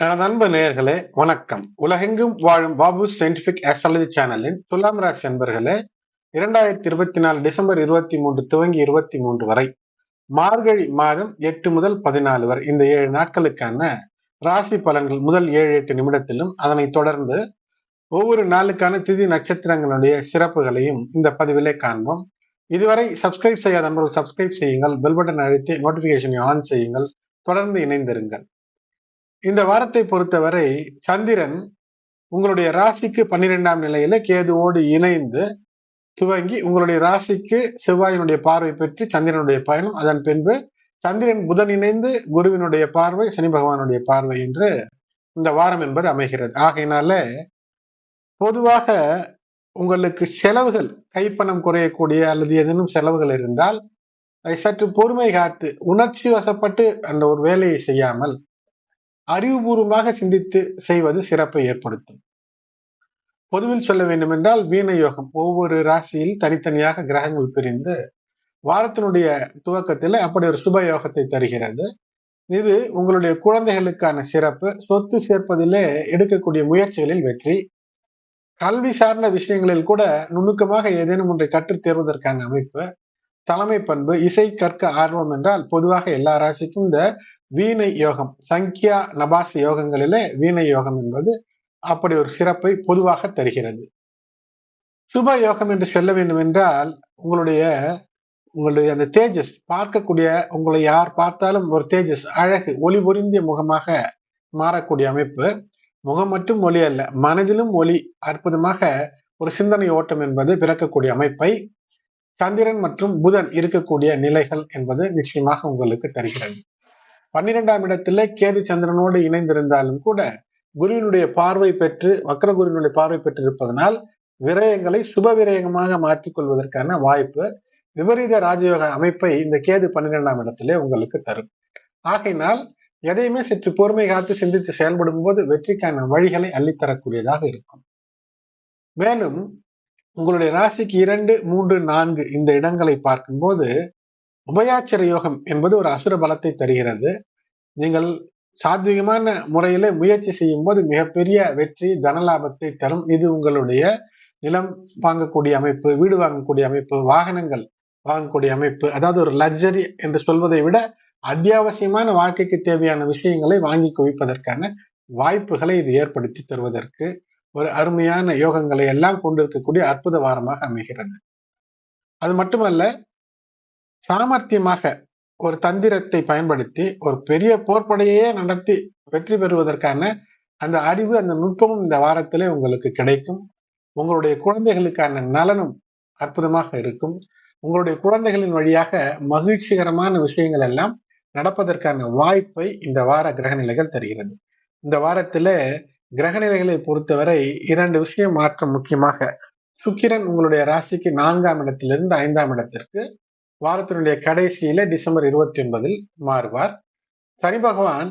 எனது அன்பு நேயர்களே வணக்கம். உலகெங்கும் வாழும் பாபு சயின்டிபிக் ஆஸ்ட்ராலஜி சேனலின் துலாம் ராசி அன்பர்களே இரண்டாயிரத்தி இருபத்தி நாலு டிசம்பர் இருபத்தி மூன்று துவங்கி இருபத்தி மூன்று வரை மார்கழி மாதம் எட்டு முதல் பதினாலு வரை இந்த ஏழு நாட்களுக்கான ராசி பலன்கள் முதல் ஏழு எட்டு நிமிடத்திலும் அதனைத் தொடர்ந்து ஒவ்வொரு நாளுக்கான திதி நட்சத்திரங்களுடைய சிறப்புகளையும் இந்த பதிவிலே காண்போம். இதுவரை சப்ஸ்கிரைப் செய்யாத நண்பர்கள் சப்ஸ்கிரைப் செய்யுங்கள் பெல் பட்டன் அழுத்தி நோட்டிபிகேஷனை ஆன் செய்யுங்கள் தொடர்ந்து இணைந்திருங்கள். இந்த வாரத்தை பொறுத்தவரை சந்திரன் உங்களுடைய ராசிக்கு பன்னிரெண்டாம் நிலையில கேதுவோடு இணைந்து துவங்கி உங்களுடைய ராசிக்கு செவ்வாயினுடைய பார்வை பெற்று சந்திரனுடைய பயணம். அதன் பின்பு சந்திரன் புதன் இணைந்து குருவினுடைய பார்வை சனி பகவானுடைய பார்வை என்று இந்த வாரம் என்பது அமைகிறது. ஆகையினால பொதுவாக உங்களுக்கு செலவுகள் கைப்பணம் குறையக்கூடிய அல்லது ஏதேனும் செலவுகள் இருந்தால் அதை சற்று பொறுமை காத்து உணர்ச்சி வசப்பட்டு அந்த ஒரு வேலையை செய்யாமல் அறிவுபூர்வமாக சிந்தித்து செய்வது சிறப்பை ஏற்படுத்தும். பொதுவில் சொல்ல வேண்டுமென்றால் வீண யோகம். ஒவ்வொரு ராசியில் தனித்தனியாக கிரகங்கள் பிரிந்து வாரத்தினுடைய துவக்கத்தில் அப்படி ஒரு சுப யோகத்தை தருகிறது. இது உங்களுடைய குழந்தைகளுக்கான சிறப்பு. சொத்து சேர்ப்பதிலே எடுக்கக்கூடிய முயற்சிகளில் வெற்றி. கல்வி சார்ந்த விஷயங்களில் கூட நுணுக்கமாக ஏதேனும் ஒன்றை கற்றுத் தேர்வதற்கான அமைப்பு. தலைமை பண்பு இசை கற்க ஆர்வம் என்றால் பொதுவாக எல்லா ராசிக்கும் இந்த வீணை யோகம் சங்கியா நபாஸ் யோகங்களிலே வீணை யோகம் என்பது அப்படி ஒரு சிறப்பை பொதுவாக தருகிறது. சுப யோகம் என்று சொல்ல வேண்டும் என்றால் உங்களுடைய உங்களுடைய அந்த தேஜஸ் பார்க்கக்கூடிய உங்களை யார் பார்த்தாலும் ஒரு தேஜஸ் அழகு ஒளி பொருந்திய முகமாக மாறக்கூடிய அமைப்பு. முகம் மட்டும் ஒளி அல்ல மனதிலும் ஒளி அற்புதமாக ஒரு சிந்தனை ஓட்டம் என்பது பிறக்கக்கூடிய அமைப்பை சந்திரன் மற்றும் புதன் இருக்கக்கூடிய நிலைகள் என்பது நிச்சயமாக உங்களுக்கு தருகிறது. பன்னிரெண்டாம் இடத்துல கேது சந்திரனோடு இணைந்திருந்தாலும் கூட குருவினுடைய பார்வை பெற்று வக்கர குருவினுடைய பார்வை பெற்று இருப்பதனால் விரயங்களை சுப விரயமாக மாற்றிக்கொள்வதற்கான வாய்ப்பு விபரீத ராஜயோக அமைப்பை இந்த கேது பன்னிரெண்டாம் இடத்திலே உங்களுக்கு தரும். ஆகையினால் எதையுமே சற்று பொறுமை காத்து சிந்தித்து செயல்படும் போது வெற்றிக்கான வழிகளை அள்ளித்தரக்கூடியதாக இருக்கும். மேலும் உங்களுடைய ராசிக்கு இரண்டு மூன்று நான்கு இந்த இடங்களை பார்க்கும்போது உபயாச்சர யோகம் என்பது ஒரு அசுர பலத்தை தருகிறது. நீங்கள் சாத்விகமான முறையில முயற்சி செய்யும் போது மிகப்பெரிய வெற்றி தனலாபத்தை தரும். இது உங்களுடைய நிலம் வாங்கக்கூடிய அமைப்பு வீடு வாங்கக்கூடிய அமைப்பு வாகனங்கள் வாங்கக்கூடிய அமைப்பு அதாவது ஒரு லக்ஸரி என்று சொல்வதை விட அத்தியாவசியமான வாழ்க்கைக்கு தேவையான விஷயங்களை வாங்கி குவிப்பதற்கான வாய்ப்புகளை இது ஏற்படுத்தி தருவதற்கு ஒரு அருமையான யோகங்களை எல்லாம் கொண்டிருக்கக்கூடிய அற்புத வாரமாக அமைகிறது. அது மட்டுமல்ல சாமர்த்தியமாக ஒரு தந்திரத்தை பயன்படுத்தி ஒரு பெரிய போர்ப்படையே நடத்தி வெற்றி பெறுவதற்கான அந்த அறிவு அந்த நுட்பமும் இந்த வாரத்திலே உங்களுக்கு கிடைக்கும். உங்களுடைய குழந்தைகளுக்கான நலனும் அற்புதமாக இருக்கும். உங்களுடைய குழந்தைகளின் வழியாக மகிழ்ச்சிகரமான விஷயங்கள் எல்லாம் நடப்பதற்கான வாய்ப்பை இந்த வார கிரகநிலைகள் தருகிறது. இந்த வாரத்துல கிரகநிலைகளை பொறுத்தவரை இரண்டு விஷயம் மாற்றம் முக்கியமாக சுக்கிரன் உங்களுடைய ராசிக்கு நான்காம் இடத்திலிருந்து ஐந்தாம் இடத்திற்கு வாரத்தினுடைய கடைசியில டிசம்பர் இருபத்தி ஒன்பதில் மாறுவார். சனி பகவான்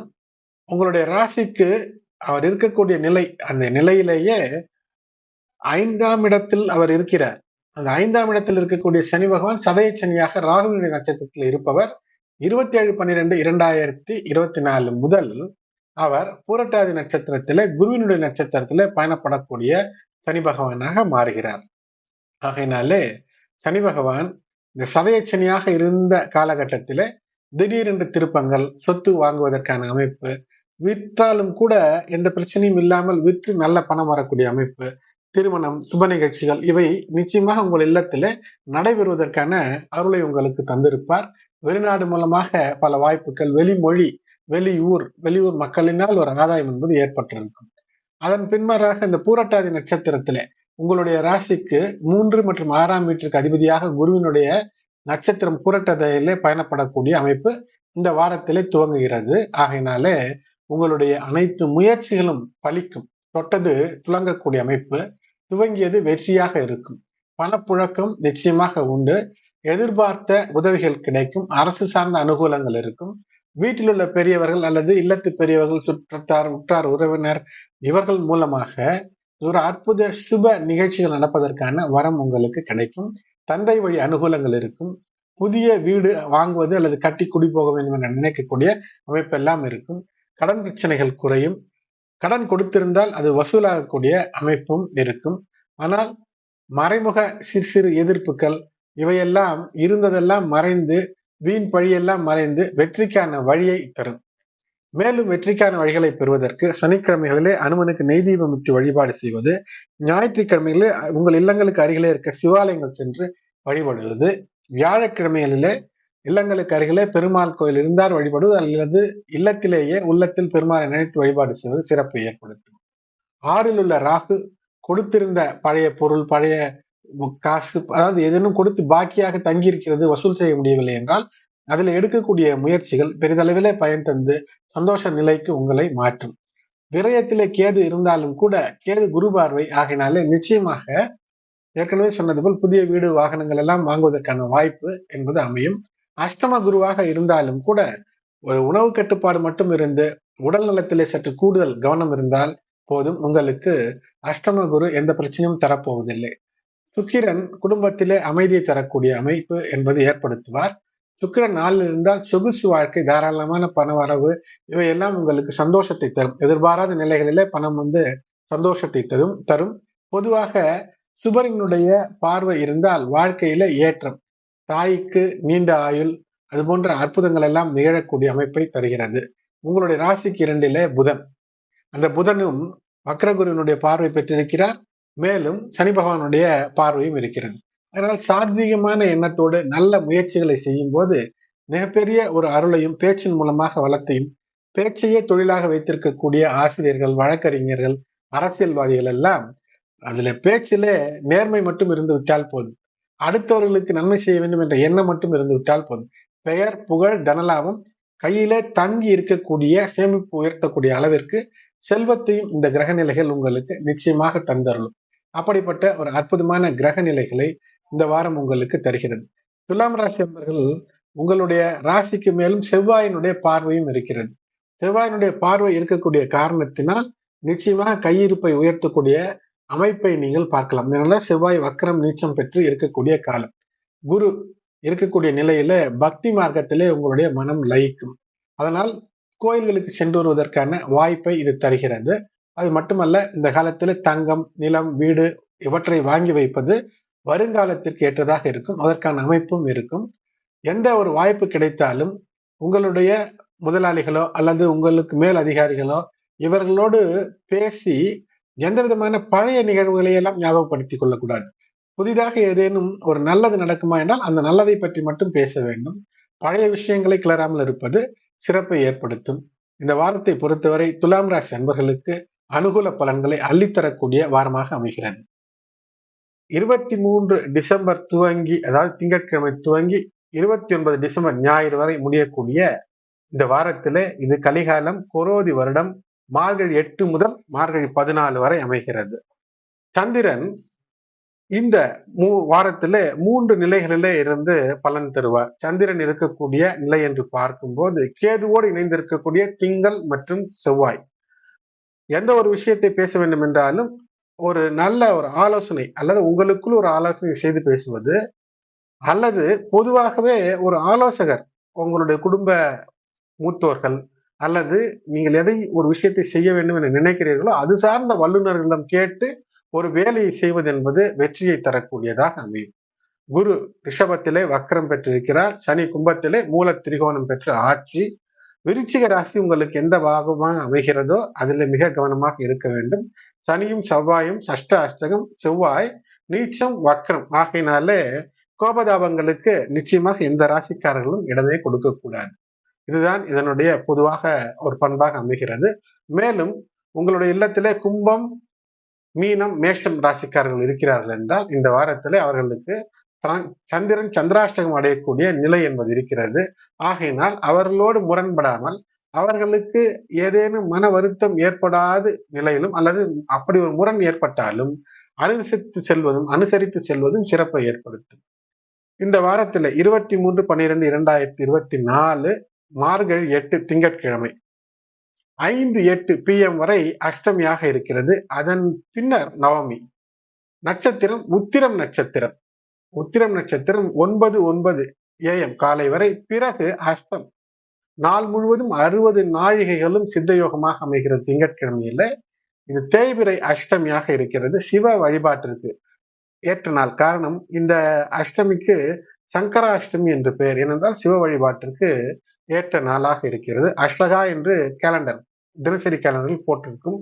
உங்களுடைய ராசிக்கு அவர் இருக்கக்கூடிய நிலை அந்த நிலையிலேயே ஐந்தாம் இடத்தில் அவர் இருக்கிறார். அந்த ஐந்தாம் இடத்தில் இருக்கக்கூடிய சனி பகவான் சதய சனியாக ராகுவினுடைய நட்சத்திரத்தில் இருப்பவர் இருபத்தி ஏழு பன்னிரெண்டு இரண்டாயிரத்தி இருபத்தி நாலு முதல் அவர் பூரட்டாதி நட்சத்திரத்தில குருவினுடைய நட்சத்திரத்தில பயணப்படக்கூடிய சனி பகவானாக மாறுகிறார். ஆகையினாலே சனி பகவான் இந்த சனியாக இருந்த காலகட்டத்தில திடீரென்று திருப்பங்கள் சொத்து வாங்குவதற்கான அமைப்பு விற்றாலும் கூட எந்த பிரச்சனையும் இல்லாமல் விற்று நல்ல பணம் வரக்கூடிய அமைப்பு திருமணம் சுப நிகழ்ச்சிகள் இவை நிச்சயமாக உங்கள் இல்லத்தில் நடைபெறுவதற்கான அருளை உங்களுக்கு தந்திருப்பார். வெளிநாடு மூலமாக பல வாய்ப்புகள் வெளிமொழி வெளியூர் வெளியூர் மக்களினால் ஒரு ஆதாயம் என்பது ஏற்பட்டிருக்கும். அதன் பின்மராக இந்த பூரட்டாதி நட்சத்திரத்திலே உங்களுடைய ராசிக்கு மூன்று மற்றும் ஆறாம் வீட்டிற்கு அதிபதியாக குருவினுடைய நட்சத்திரம் புரட்டதையிலே பயணப்படக்கூடிய அமைப்பு இந்த வாரத்திலே துவங்குகிறது. ஆகையினாலே உங்களுடைய அனைத்து முயற்சிகளும் பலிக்கும். தொட்டது துளங்கக்கூடிய அமைப்பு. துவங்கியது வெற்றியாக இருக்கும். பணப்புழக்கம் நிச்சயமாக உண்டு. எதிர்பார்த்த உதவிகள் கிடைக்கும். அரசு சார்ந்த அனுகூலங்கள் இருக்கும். வீட்டில் உள்ள பெரியவர்கள் அல்லது இல்லத்து பெரியவர்கள் சுற்றத்தார் உற்றார் உறவினர் இவர்கள் மூலமாக ஒரு அற்புத சுப நிகழ்ச்சிகள் நடப்பதற்கான வரம் உங்களுக்கு கிடைக்கும். தந்தை வழி அனுகூலங்கள் இருக்கும். புதிய வீடு வாங்குவது அல்லது கட்டி குடி போக வேண்டும் என நினைக்கக்கூடிய அமைப்பெல்லாம் இருக்கும். கடன் பிரச்சனைகள் குறையும். கடன் கொடுத்திருந்தால் அது வசூலாகக்கூடிய அமைப்பும் இருக்கும். ஆனால் மறைமுக சிறு சிறு எதிர்ப்புகள் இவையெல்லாம் இருந்ததெல்லாம் மறைந்து வீண் பழியெல்லாம் மறைந்து வெற்றிக்கான வழியை தரும். மேலும் வெற்றிக்கான வழிகளை பெறுவதற்கு சனிக்கிழமைகளிலே அனுமனுக்கு நெய் தீபமிட்டு வழிபாடு செய்வது ஞாயிற்றுக்கிழமைகளிலே உங்கள் இல்லங்களுக்கு அருகிலே இருக்க சிவாலயங்கள் சென்று வழிபடுவது வியாழக்கிழமைகளிலே இல்லங்களுக்கு அருகிலே பெருமாள் கோயில் இருந்தார் வழிபடுவது அல்லது இல்லத்திலேயே உள்ளத்தில் பெருமாளை நினைத்து வழிபாடு செய்வது சிறப்பை ஏற்படுத்தும். ஆறில் உள்ள ராகு கொடுத்திருந்த பழைய பொருள் பழைய காசு அதாவது எதனும் கொடுத்து பாக்கியாக தங்கியிருக்கிறது வசூல் செய்ய முடியவில்லை என்றால் அதில் எடுக்கக்கூடிய முயற்சிகள் பெரிதளவிலே பயன் தந்து சந்தோஷ நிலைக்கு உங்களை மாற்றும். விரயத்திலே கேது இருந்தாலும் கூட கேது குரு பார்வை ஆகினாலே நிச்சயமாக ஏற்கனவே சொன்னது போல் புதிய வீடு வாகனங்கள் எல்லாம் வாங்குவதற்கான வாய்ப்பு என்பது அமையும். அஷ்டம குருவாக இருந்தாலும் கூட ஒரு உணவு கட்டுப்பாடு மட்டும் இருந்து உடல் நலத்திலே சற்று கூடுதல் கவனம் இருந்தால் போதும் உங்களுக்கு அஷ்டம குரு எந்த பிரச்சனையும் தரப்போவதில்லை. சுக்கிரன் குடும்பத்திலே அமைதியை தரக்கூடிய அமைப்பு என்பது ஏற்படுத்துவார். சுக்கிரன் நாளில் இருந்தால் சொகுசு வாழ்க்கை தாராளமான பண வரவு இவையெல்லாம் உங்களுக்கு சந்தோஷத்தை தரும். எதிர்பாராத நிலைகளிலே பணம் வந்து சந்தோஷத்தை தரும் தரும். பொதுவாக சுபரினுடைய பார்வை இருந்தால் வாழ்க்கையில ஏற்றம் தாய்க்கு நீண்ட ஆயுள் அது போன்ற அற்புதங்கள் எல்லாம் நிகழக்கூடிய அமைப்பை தருகிறது. உங்களுடைய ராசிக்கு இரண்டிலே புதன். அந்த புதனும் வக்ரகுருவினுடைய பார்வை பெற்றிருக்கிறார். மேலும் சனி பகவானுடைய பார்வையும் இருக்கிறது. அதனால் சாத்வீகமான எண்ணத்தோடு நல்ல முயற்சிகளை செய்யும் போது மிகப்பெரிய ஒரு அருளையும் பேச்சின் மூலமாக வளர்த்தையும் பேச்சையே தொழிலாக வைத்திருக்கக்கூடிய ஆசிரியர்கள் வழக்கறிஞர்கள் அரசியல்வாதிகள் எல்லாம் அதுல பேச்சிலே நேர்மை மட்டும் இருந்து விட்டால் போதும். அடுத்தவர்களுக்கு நன்மை செய்ய வேண்டும் என்ற எண்ணம் மட்டும் இருந்து விட்டால் போதும். பெயர் புகழ் தனலாபம் கையிலே தங்கி இருக்கக்கூடிய சேமிப்பு உயர்த்தக்கூடிய அளவிற்கு செல்வத்தையும் இந்த கிரக நிலைகள் உங்களுக்கு நிச்சயமாக தந்தருளும். அப்படிப்பட்ட ஒரு அற்புதமான கிரக நிலைகளை இந்த வாரம் உங்களுக்கு தருகிறது. துலாம் ராசி அன்பர்கள் உங்களுடைய ராசிக்கு மேலும் செவ்வாயினுடைய பார்வையும் இருக்கிறது. செவ்வாயினுடைய பார்வை இருக்கக்கூடிய காரணத்தினால் நிச்சயமாக கையிருப்பை உயர்த்தக்கூடிய அமைப்பை நீங்கள் பார்க்கலாம். இதனால செவ்வாய் வக்கரம் நீச்சம் பெற்று இருக்கக்கூடிய காலம். குரு இருக்கக்கூடிய நிலையில பக்தி மார்க்கத்திலே உங்களுடைய மனம் லயிக்கும். அதனால் கோயில்களுக்கு சென்று வருவதற்கான வாய்ப்பை இது தருகிறது. அது மட்டுமல்ல இந்த காலத்தில் தங்கம் நிலம் வீடு இவற்றை வாங்கி வைப்பது வருங்காலத்திற்கு ஏற்றதாக இருக்கும். அதற்கான அமைப்பும் இருக்கும். எந்த ஒரு வாய்ப்பு கிடைத்தாலும் உங்களுடைய முதலாளிகளோ அல்லது உங்களுக்கு மேல் அதிகாரிகளோ இவர்களோடு பேசி எந்த விதமான பழைய நிகழ்வுகளை எல்லாம் ஞாபகப்படுத்திக் கொள்ளக்கூடாது. புதிதாக ஏதேனும் ஒரு நல்லது நடக்குமா என்றால் அந்த நல்லதை பற்றி மட்டும் பேச வேண்டும். பழைய விஷயங்களை கிளறாமல் இருப்பது சிறப்பை ஏற்படுத்தும். இந்த வாரத்தை பொறுத்தவரை துலாம் ராசி அன்பர்களுக்கு அனுகூல பலன்களை அள்ளித்தரக்கூடிய வாரமாக அமைகிறது. இருபத்தி மூன்று டிசம்பர் துவங்கி அதாவது திங்கட்கிழமை துவங்கி இருபத்தி ஒன்பது டிசம்பர் ஞாயிறு வரை முடியக்கூடிய இந்த வாரத்திலே இது கலிகாலம் கொரோதி வருடம் மார்கழி எட்டு முதல் மார்கழி பதினாலு வரை அமைகிறது. சந்திரன் இந்த மூ வாரத்தில் மூன்று நிலைகளிலே இருந்து பலன் தருவார். சந்திரன் இருக்கக்கூடிய நிலை என்று பார்க்கும்போது கேதுவோடு இணைந்திருக்கக்கூடிய திங்கள் மற்றும் செவ்வாய். எந்த ஒரு விஷயத்தை பேச வேண்டும் என்றாலும் ஒரு நல்ல ஒரு ஆலோசனை அல்லது உங்களுக்குள் ஒரு ஆலோசனை செய்து பேசுவது அல்லது பொதுவாகவே ஒரு ஆலோசகர் உங்களுடைய குடும்ப மூத்தோர்கள் அல்லது நீங்கள் எதை ஒரு விஷயத்தை செய்ய வேண்டும் என நினைக்கிறீர்களோ அது சார்ந்த வல்லுநர்களிடம் கேட்டு ஒரு வேலையை செய்வது என்பது வெற்றியை தரக்கூடியதாக அமையும். குரு ரிஷபத்திலே வக்கரம் பெற்றிருக்கிறார். சனி கும்பத்திலே மூல திரிகோணம் பெற்ற ஆட்சி விருச்சிக ராசி உங்களுக்கு எந்த பாகமாக அமைகிறதோ அதில் மிக கவனமாக இருக்க வேண்டும். சனியும் செவ்வாயும் சஷ்ட அஷ்டகம் செவ்வாய் நீச்சம் வக்ரம் ஆகையினாலே கோபதாபங்களுக்கு நிச்சயமாக எந்த ராசிக்காரர்களும் இடமே கொடுக்கக்கூடாது இதுதான் இதனுடைய பொதுவாக ஒரு பண்பாக அமைகிறது. மேலும் உங்களுடைய இல்லத்திலே கும்பம் மீனம் மேஷம் ராசிக்காரர்கள் இருக்கிறார்கள் என்றால் இந்த வாரத்திலே அவர்களுக்கு சந்திரன் சந்திராஷ்டகம் அடையக்கூடிய நிலை என்பது இருக்கிறது. ஆகையினால் அவர்களோடு முரண்படாமல் அவர்களுக்கு ஏதேனும் மன வருத்தம் ஏற்படாத நிலையிலும் அல்லது அப்படி ஒரு முரண் ஏற்பட்டாலும் அனுசரித்து செல்வதும் அனுசரித்து செல்வதும் சிறப்பை ஏற்படுத்தும். இந்த வாரத்துல இருபத்தி மூன்று பன்னிரெண்டு இரண்டாயிரத்தி இருபத்தி நாலு மார்கழி எட்டு திங்கட்கிழமை ஐந்து எட்டு பி எம் வரை அஷ்டமியாக இருக்கிறது. அதன் பின்னர் நவமி. நட்சத்திரம் உத்திரம் நட்சத்திரம். உத்திரம் நட்சத்திரம் ஒன்பது ஒன்பது ஏஎம். காலை வரை பிறகு ஹஸ்தம் நாள் முழுவதும் அறுபது நாழிகைகளும் சித்தயோகமாக அமைகிறது. திங்கட்கிழமையில இது தேய்பிரை அஷ்டமியாக இருக்கிறது. சிவ வழிபாட்டிற்கு ஏற்ற நாள் காரணம் இந்த அஷ்டமிக்கு சங்கராஷ்டமி என்று பெயர். ஏனென்றால் சிவ வழிபாட்டிற்கு ஏற்ற நாளாக இருக்கிறது. அஷ்டகா என்று கேலண்டர் தினசரி கேலண்டரில் போட்டிருக்கும்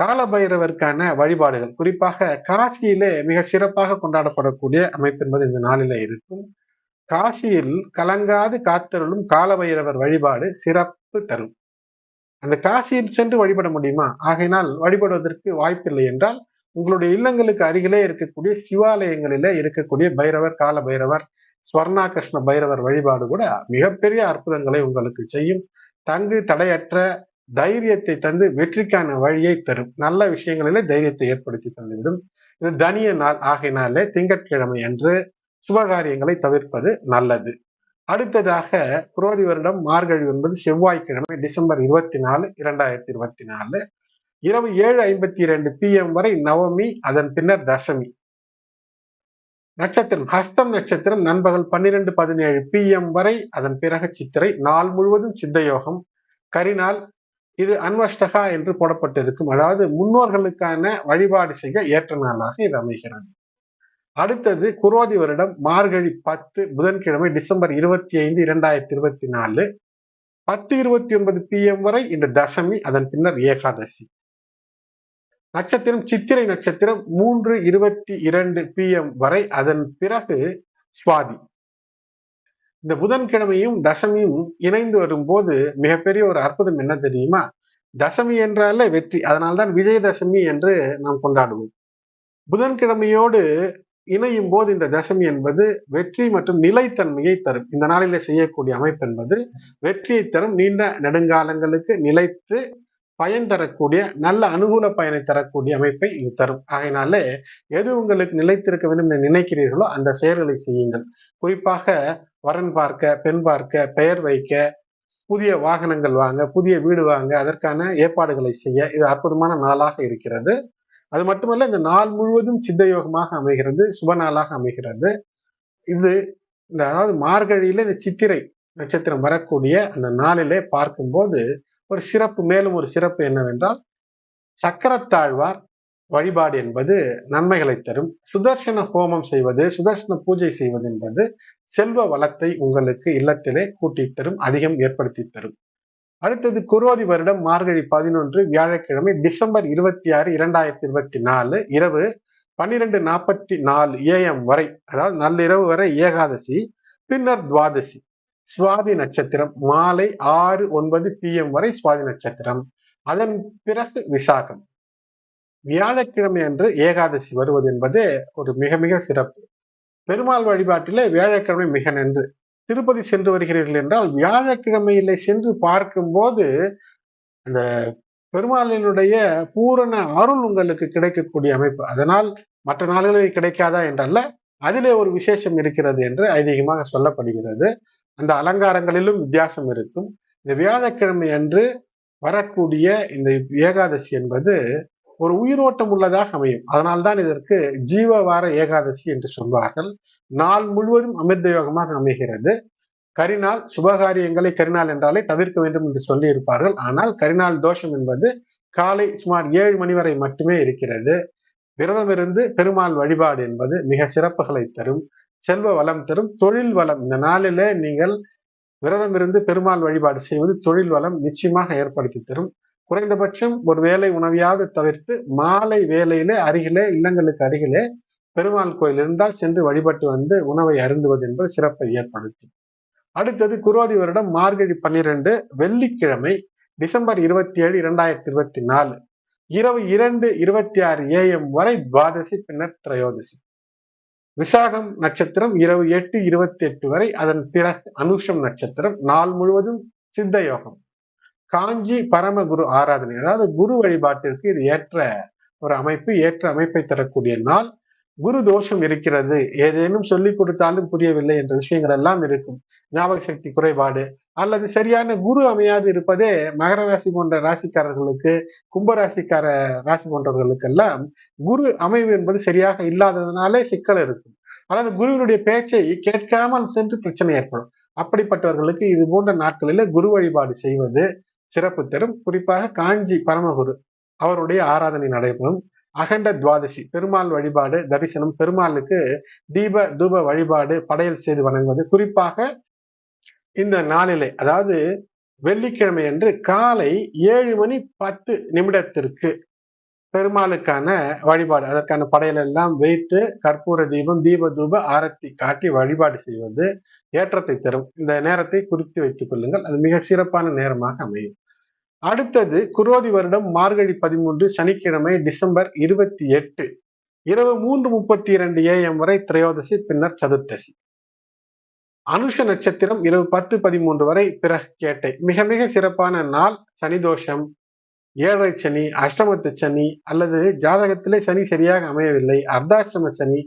காலபைரவருக்கான வழிபாடுகள். குறிப்பாக காசியிலே மிக சிறப்பாக கொண்டாடப்படக்கூடிய அமைப்பு என்பது இந்த நாளில இருக்கும். காசியில் கலங்காது காத்தருளும் காலபைரவர் வழிபாடு சிறப்பு தரும். அந்த காசியில் சென்று வழிபட முடியுமா? ஆகையினால் வழிபடுவதற்கு வாய்ப்பில்லை என்றால் உங்களுடைய இல்லங்களுக்கு அருகிலே இருக்கக்கூடிய சிவாலயங்களிலே இருக்கக்கூடிய பைரவர் கால பைரவர் ஸ்வர்ணாகிருஷ்ண பைரவர் வழிபாடு கூட மிகப்பெரிய அற்புதங்களை உங்களுக்கு செய்யும். தங்கு தடையற்ற தைரியத்தை தந்து வெற்றிக்கான வழியை தரும். நல்ல விஷயங்களிலே தைரியத்தை ஏற்படுத்தி தந்துவிடும். இது தனிய நாள் ஆகினாலே திங்கட்கிழமை அன்று சுபகாரியங்களை தவிர்ப்பது நல்லது. அடுத்ததாக குரோதி வருடம் மார்கழி என்பது செவ்வாய்க்கிழமை டிசம்பர் இருபத்தி நாலு இரண்டாயிரத்தி இருபத்தி நாலு இரவு ஏழு ஐம்பத்தி இரண்டு பி எம் வரை நவமி அதன் பின்னர் தசமி. நட்சத்திரம் ஹஸ்தம் நட்சத்திரம் நண்பகல் பன்னிரெண்டு பதினேழு பி எம் வரை அதன் பிறகு சித்திரை நாள் முழுவதும் சித்தயோகம் கரிநாள் இது அன்வஷ்டகா என்று போடப்பட்டிருக்கும். அதாவது முன்னோர்களுக்கான வழிபாடு செய்ய ஏற்ற நாளாக இது அமைகிறது. அடுத்தது குரோதி வருடம் மார்கழி பத்து புதன்கிழமை டிசம்பர் இருபத்தி ஐந்து இரண்டாயிரத்தி இருபத்தி நாலு பத்து இருபத்தி ஒன்பது பி எம் வரை இந்த தசமி அதன் பின்னர் ஏகாதசி. நட்சத்திரம் சித்திரை நட்சத்திரம் மூன்று இருபத்தி இரண்டு பி எம் வரை அதன் பிறகு சுவாதி. இந்த புதன்கிழமையும் தசமியும் இணைந்து வரும்போது மிகப்பெரிய ஒரு அற்புதம் என்ன தெரியுமா? தசமி என்றாலே வெற்றி. அதனால்தான் விஜயதசமி என்று நாம் கொண்டாடுவோம். புதன்கிழமையோடு இணையும் போது இந்த தசமி என்பது வெற்றி மற்றும் நிலைத்தன்மையை தரும். இந்த நாளில செய்யக்கூடிய அமைப்பு என்பது வெற்றியை தரும். நீண்ட நெடுங்காலங்களுக்கு நிலைத்து பயன் தரக்கூடிய நல்ல அனுகூல பயனை தரக்கூடிய அமைப்பை இது தரும். ஆகையினாலே எது உங்களுக்கு நிலைத்திருக்க வேண்டும் என்று நினைக்கிறீர்களோ அந்த செயல்களை செய்யுங்கள். குறிப்பாக வரன் பார்க்க பெண் பார்க்க பெயர் வைக்க புதிய வாகனங்கள் வாங்க புதிய வீடு வாங்க அதற்கான ஏற்பாடுகளை செய்ய இது அற்புதமான நாளாக இருக்கிறது. அது மட்டுமல்ல இந்த நாள் முழுவதும் சித்த யோகமாக அமைகிறது சுப நாளாக அமைகிறது. இது இந்த அதாவது மார்கழியில இந்த சித்திரை நட்சத்திரம் வரக்கூடிய அந்த நாளிலே பார்க்கும்போது ஒரு சிறப்பு மேலும் ஒரு சிறப்பு என்னவென்றால் சக்கரத்தாழ்வார் வழிபாடு என்பது நன்மைகளை தரும். சுதர்சன ஹோமம் செய்வது சுதர்சன பூஜை செய்வது என்பது செல்வ வளத்தை உங்களுக்கு இல்லத்திலே கூட்டி தரும் அதிகம் ஏற்படுத்தி தரும். அடுத்தது குரோதி வருடம் மார்கழி பதினொன்று வியாழக்கிழமை டிசம்பர் இருபத்தி ஆறு இரண்டாயிரத்தி இருபத்தி நாலு இரவு பன்னிரெண்டு நாற்பத்தி நாலு ஏஎம் வரை அதாவது நள்ளிரவு வரை ஏகாதசி பின்னர் துவாதசி சுவாதி நட்சத்திரம் மாலை ஆறு ஒன்பது பிஎம் வரை சுவாதி நட்சத்திரம். அதன் பிறகு விசாகம். வியாழக்கிழமை அன்று ஏகாதசி வருவது என்பது ஒரு மிக மிக சிறப்பு. பெருமாள் வழிபாட்டிலே வியாழக்கிழமை மிக நன்று. திருப்பதி சென்று வருகிறீர்கள் என்றால் வியாழக்கிழமையில சென்று பார்க்கும்போது அந்த பெருமாளினுடைய பூரண அருள் உங்களுக்கு கிடைக்கக்கூடிய அமைப்பு. அதனால் மற்ற நாள்களில் கிடைக்காதா என்றல்ல அதிலே ஒரு விசேஷம் இருக்கிறது என்று ஐதீகமாக சொல்லப்படுகிறது. அந்த அலங்காரங்களிலும் வித்தியாசம் இருக்கும். இந்த வியாழக்கிழமை அன்று வரக்கூடிய இந்த ஏகாதசி என்பது ஒரு உயிரோட்டம் உள்ளதாக அமையும். அதனால்தான் இதற்கு ஜீவ வார ஏகாதசி என்று சொல்வார்கள். நாள் முழுவதும் அமிர்த யோகமாக அமைகிறது. கரிநாள் சுபகாரியங்களை கரிநாள் என்றாலே தவிர்க்க வேண்டும் என்று சொல்லி இருப்பார்கள் ஆனால் கரிநாள் தோஷம் என்பது காலை சுமார் ஏழு மணி வரை மட்டுமே இருக்கிறது. விரதம் இருந்து பெருமாள் வழிபாடு என்பது மிக சிறப்புகளை தரும். செல்வ வளம் தரும். தொழில் வளம். இந்த நாளில நீங்கள் விரதம் இருந்து பெருமாள் வழிபாடு செய்வது தொழில் வளம் நிச்சயமாக ஏற்படுத்தி தரும். குறைந்தபட்சம் ஒரு வேலை உணவியாவது தவிர்த்து மாலை வேலையிலே அருகிலே இல்லங்களுக்கு அருகிலே பெருமாள் கோயில் இருந்தால் சென்று வழிபட்டு வந்து உணவை அருந்துவது என்பது சிறப்பை ஏற்படுத்தும். அடுத்தது குரோதி வருடம் மார்கழி பன்னிரண்டு வெள்ளிக்கிழமை டிசம்பர் இருபத்தி ஏழு இரண்டாயிரத்தி இருபத்தி நாலு இரவு இரண்டு இருபத்தி ஆறு ஏஎம் வரை துவாதசி பின்னர் திரையோதசி. விசாகம் நட்சத்திரம் இரவு எட்டு இருபத்தி எட்டு வரை அதன் பிறகு அனுஷம் நட்சத்திரம் நாள் முழுவதும் சித்த யோகம். காஞ்சி பரமகுரு ஆராதனை அதாவது குரு வழிபாட்டிற்கு இது ஏற்ற ஒரு அமைப்பு ஏற்ற அமைப்பை தரக்கூடிய நாள். குரு தோஷம் இருக்கிறது ஏதேனும் சொல்லிக் கொடுத்தாலும் புரியவில்லை என்ற விஷயங்கள் எல்லாம் இருக்கும். ஞாபக சக்தி குறைபாடு அல்லது சரியான குரு அமையாது இருப்பதே மகர ராசி போன்ற ராசிக்காரர்களுக்கு கும்பராசிக்கார ராசி போன்றவர்களுக்கெல்லாம் குரு அமைவு என்பது சரியாக இல்லாததுனாலே சிக்கல் இருக்கும். அதாவது குருவினுடைய பேச்சை கேட்காமல் சென்று பிரச்சனை ஏற்படும். அப்படிப்பட்டவர்களுக்கு இது போன்ற நாட்களில குரு வழிபாடு செய்வது சிறப்பு தரும். குறிப்பாக காஞ்சி பரமகுரு அவருடைய ஆராதனை நடைபெறும். அகண்ட துவாதசி பெருமாள் வழிபாடு தரிசனம் பெருமாளுக்கு தீப தூப வழிபாடு படையல் செய்து வணங்குவது. குறிப்பாக இந்த நாளிலே அதாவது வெள்ளிக்கிழமை அன்று காலை ஏழு மணி பத்து நிமிடத்திற்கு பெருமாளுக்கான வழிபாடு. அதற்கான படையல் எல்லாம் வைத்து கற்பூர தீபம் தீப தூப ஆரத்தி காட்டி வழிபாடு செய்வது ஏற்றத்தை தரும். இந்த நேரத்தை குறித்து வைத்துக் கொள்ளுங்கள். அது மிக சிறப்பான நேரமாக அமையும். அடுத்தது குரோதி வருடம் மார்கழி பதிமூன்று சனிக்கிழமை டிசம்பர் இருபத்தி எட்டு இரவு மூன்று முப்பத்தி இரண்டு ஏஎம் வரை திரையோதசி பின்னர் சதுர்த்தசி. அனுஷ நட்சத்திரம் இரவு பத்து பதிமூன்று வரை பிறகு கேட்டை. மிக மிக சிறப்பான நாள் சனிதோஷம். ஏழரை சனி அஷ்டமத்து சனி அல்லது ஜாதகத்திலே சனி சரியாக அமையவில்லை அர்த்தாஷ்டம சனி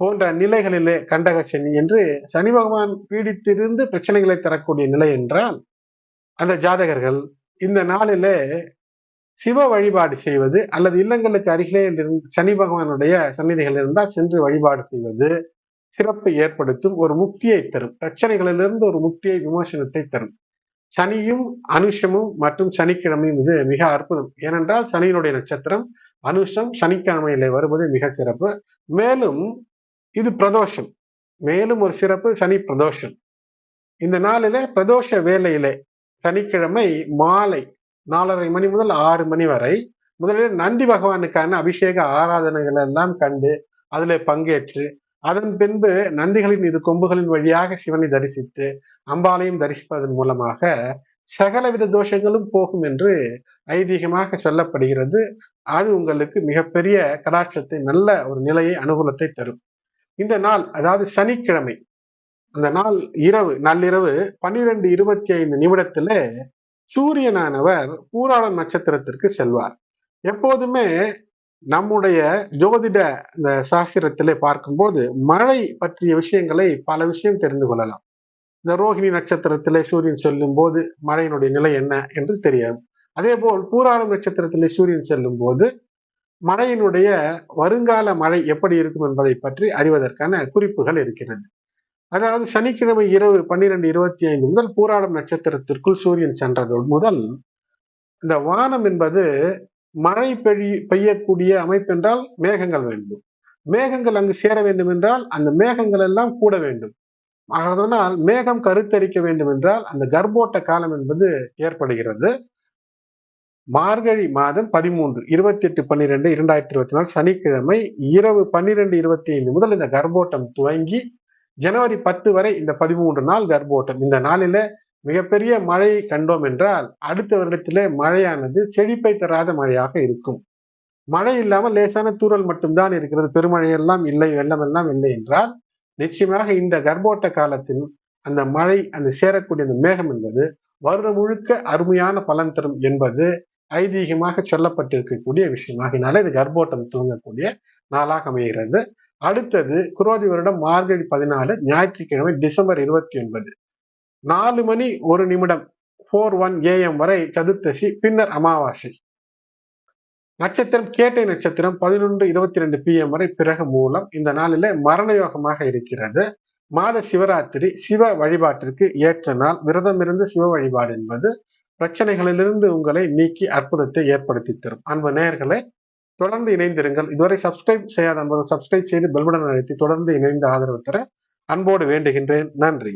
போன்ற நிலைகளிலே கண்டக சனி என்று சனி பகவான் பீடித்திருந்து பிரச்சனைகளை தரக்கூடிய நிலை என்றால் அந்த ஜாதகர்கள் இந்த நாளிலே சிவ வழிபாடு செய்வது அல்லது இல்லங்களுக்கு அருகிலே சனி பகவானுடைய சன்னிதிகள் இருந்தால் சென்று வழிபாடு செய்வது சிறப்பை ஏற்படுத்தும் ஒரு முக்தியை தரும் பிரச்சனைகளிலிருந்து ஒரு முக்தியை விமோசனத்தை தரும். சனியும் அனுஷமும் மற்றும் சனிக்கிழமையும் இது மிக அற்புதம். ஏனென்றால் சனியினுடைய நட்சத்திரம் அனுஷம் சனிக்கிழமையில வருவது மிக சிறப்பு. மேலும் இது பிரதோஷம். மேலும் ஒரு சிறப்பு சனி பிரதோஷம். இந்த நாளில பிரதோஷ வேலையிலே சனிக்கிழமை மாலை நாலரை மணி முதல் ஆறு மணி வரை முதலில் நந்தி பகவானுக்கான அபிஷேக ஆராதனைகள் எல்லாம் கண்டு அதில் பங்கேற்று அதன் பின்பு நந்திகளின் இரு கொம்புகளின் வழியாக சிவனை தரிசித்து அம்பாலையும் தரிசிப்பதன் மூலமாக சகலவித தோஷங்களும் போகும் என்று ஐதீகமாக சொல்லப்படுகிறது. அது உங்களுக்கு மிகப்பெரிய கடாட்சத்தை நல்ல ஒரு நிலையை அனுகூலத்தை தரும். இந்த நாள் அதாவது சனிக்கிழமை அந்த நாள் இரவு நள்ளிரவு பன்னிரெண்டு இருபத்தி ஐந்து நிமிடத்துல சூரியனானவர் பூராளம் நட்சத்திரத்திற்கு செல்வார். எப்போதுமே நம்முடைய ஜோதிட இந்த சாஸ்திரத்திலே பார்க்கும்போது மழை பற்றிய விஷயங்களை பல விஷயம் தெரிந்து கொள்ளலாம். இந்த ரோஹிணி நட்சத்திரத்திலே சூரியன் செல்லும் போது மழையினுடைய நிலை என்ன என்று தெரியும் அதே போல் பூராளம் நட்சத்திரத்திலே சூரியன் செல்லும் போது மழையினுடைய வருங்கால மழை எப்படி இருக்கும் என்பதை பற்றி அறிவதற்கான குறிப்புகள் இருக்கிறது. அதாவது சனிக்கிழமை இரவு பன்னிரெண்டு இருபத்தி ஐந்து முதல் பூராடம் நட்சத்திரத்திற்குள் சூரியன் சென்றது முதல் இந்த வானம் என்பது மழை பெய்ய பெய்யக்கூடிய அமைப்பு என்றால் மேகங்கள் வேண்டும். மேகங்கள் அங்கு சேர வேண்டும் என்றால் அந்த மேகங்கள் எல்லாம் கூட வேண்டும். அதனால் மேகம் கருத்தரிக்க வேண்டும் என்றால் அந்த கர்ப்போட்ட காலம் என்பது ஏற்படுகிறது. மார்கழி மாதம் பதிமூன்று இருபத்தி எட்டு பன்னிரெண்டு இரண்டாயிரத்தி இருபத்தி நாலு சனிக்கிழமை இரவு பன்னிரெண்டு இருபத்தி ஐந்து முதல் இந்த கர்ப்போட்டம் துவங்கி ஜனவரி பத்து வரை இந்த பதிமூன்று நாள் கர்ப்போட்டம். இந்த நாளில மிகப்பெரிய மழையை கண்டோம் என்றால் அடுத்த வருடத்திலே மழையானது செழிப்பை தராத மழையாக இருக்கும். மழை இல்லாமல் லேசான தூரல் மட்டும்தான் இருக்கிறது. பெருமழையெல்லாம் இல்லை வெள்ளம் எல்லாம் இல்லை என்றால் நிச்சயமாக இந்த கர்ப்போட்ட காலத்தில் அந்த மழை அந்த சேரக்கூடிய அந்த மேகம் என்பது வருடம் முழுக்க அருமையான பலன் தரும் என்பது ஐதீகமாக சொல்லப்பட்டிருக்கக்கூடிய விஷயமாகினால இது கர்ப்போட்டம் துவங்கக்கூடிய நாளாக அமைகிறது. அடுத்தது குரோதி வருடம் மார்கழி பதினாலு ஞாயிற்றுக்கிழமை டிசம்பர் இருபத்தி ஒன்பது. நாலு மணி ஒரு நிமிடம் ஃபோர் ஒன் ஏஎம் வரை சதுர்த்தசி பின்னர் அமாவாசை. நட்சத்திரம் கேட்டை நட்சத்திரம் பதினொன்று இருபத்தி ரெண்டு பிஎம் வரை பிறகு மூலம் இந்த நாளில மரண யோகமாக இருக்கிறது. மாத சிவராத்திரி சிவ வழிபாட்டிற்கு ஏற்ற நாள். விரதம் இருந்து சிவ வழிபாடு என்பது பிரச்சனைகளிலிருந்து உங்களை நீக்கி அற்புதத்தை ஏற்படுத்தி தரும். அன்பு நேர்களை தொடர்ந்து இணைந்திருங்கள். இதுவரை சப்ஸ்கிரைப் செய்யாத அன்பர்கள் சப்ஸ்கிரைப் செய்து பெல்படன் அழைத்து தொடர்ந்து இணைந்து ஆதரவு தர அன்போடு வேண்டுகின்றேன். நன்றி.